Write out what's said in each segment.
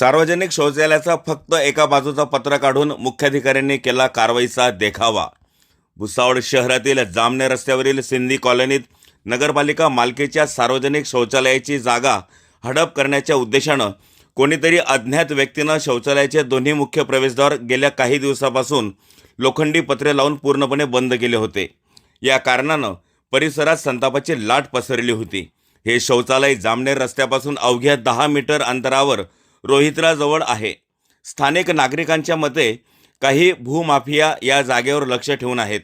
सार्वजनिक शौचालयाचा फक्त एका बाजूचा पत्र काढून मुख्याधिकाऱ्यांनी केला कारवाईचा देखावा. भुसावळ शहरातील जामने रस्त्यावरील सिंधी कॉलनीत नगरपालिका मालकीच्या सार्वजनिक शौचालयाची जागा हडप करण्याच्या उद्देशानं कोणीतरी अज्ञात व्यक्तीनं शौचालयाचे दोन्ही मुख्य प्रवेशद्वार गेल्या काही दिवसापासून लोखंडी पत्रे लावून पूर्णपणे बंद केले होते. या कारणानं परिसरात संतापाची लाट पसरली होती. हे शौचालय जामनेर रस्त्यापासून अवघ्या दहा मीटर अंतरावर रोहित्राजवळ आहे. स्थानिक नागरिकांच्या मते काही भूमाफिया या जागेवर लक्ष ठेवून आहेत.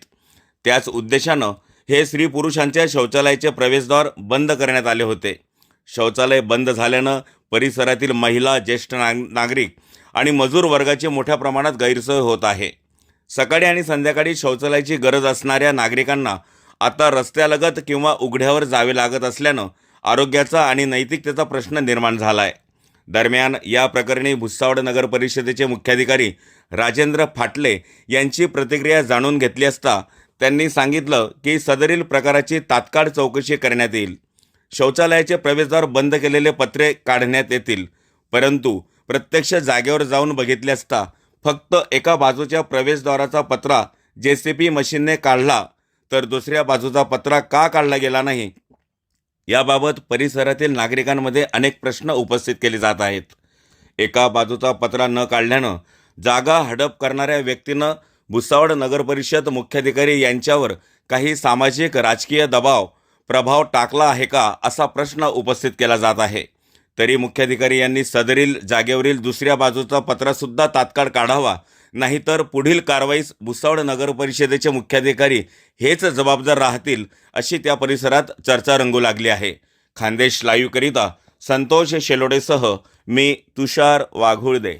त्याच उद्देशानं हे स्त्री पुरुषांच्या शौचालयाचे प्रवेशद्वार बंद करण्यात आले होते. शौचालय बंद झाल्यानं परिसरातील महिला ज्येष्ठ नाग नागरिक आणि मजूर वर्गाची मोठ्या प्रमाणात गैरसोय होत आहे. सकाळी आणि संध्याकाळी शौचालयाची गरज असणाऱ्या नागरिकांना आता रस्त्यालगत किंवा उघड्यावर जावे लागत असल्यानं आरोग्याचा आणि नैतिकतेचा प्रश्न निर्माण झाला आहे दरम्यान या प्रकरणी भुसावळ नगर परिषदेचे मुख्याधिकारी राजेंद्र फाटले यांची प्रतिक्रिया जाणून घेतली असता त्यांनी सांगितलं की सदरील प्रकाराची तात्काळ चौकशी करण्यात येईल. शौचालयाचे प्रवेशद्वार बंद केलेले पत्रे काढण्यात येतील. परंतु प्रत्यक्ष जागेवर जाऊन बघितले असता फक्त एका बाजूच्या प्रवेशद्वाराचा पत्रा जे सी पी मशीनने काढला तर दुसऱ्या बाजूचा पत्रा का काढला गेला नाही? याबाबत परिसरातील नागरिकांमध्ये अनेक प्रश्न उपस्थित केले जात आहेत. एका बाजूचा पत्रा न काढल्यानं जागा हडप करणाऱ्या व्यक्तीनं भुसावळ नगरपरिषद मुख्याधिकारी यांच्यावर काही सामाजिक राजकीय दबाव प्रभाव टाकला आहे का असा प्रश्न उपस्थित केला जात आहे. तरी मुख्याधिकारी यांनी सदरील जागेवरील दुसऱ्या बाजूचा पत्रासुद्धा तात्काळ काढावा. नाहीतर पुढील कारवाईस भुसावळ नगर परिषदेचे मुख्याधिकारी हेच जबाबदार राहतील अशी त्या परिसरात चर्चा रंगू लागली आहे. खानदेश लाईव्हकरिता संतोष शेलोडेसह मी तुषार वाघुळदे.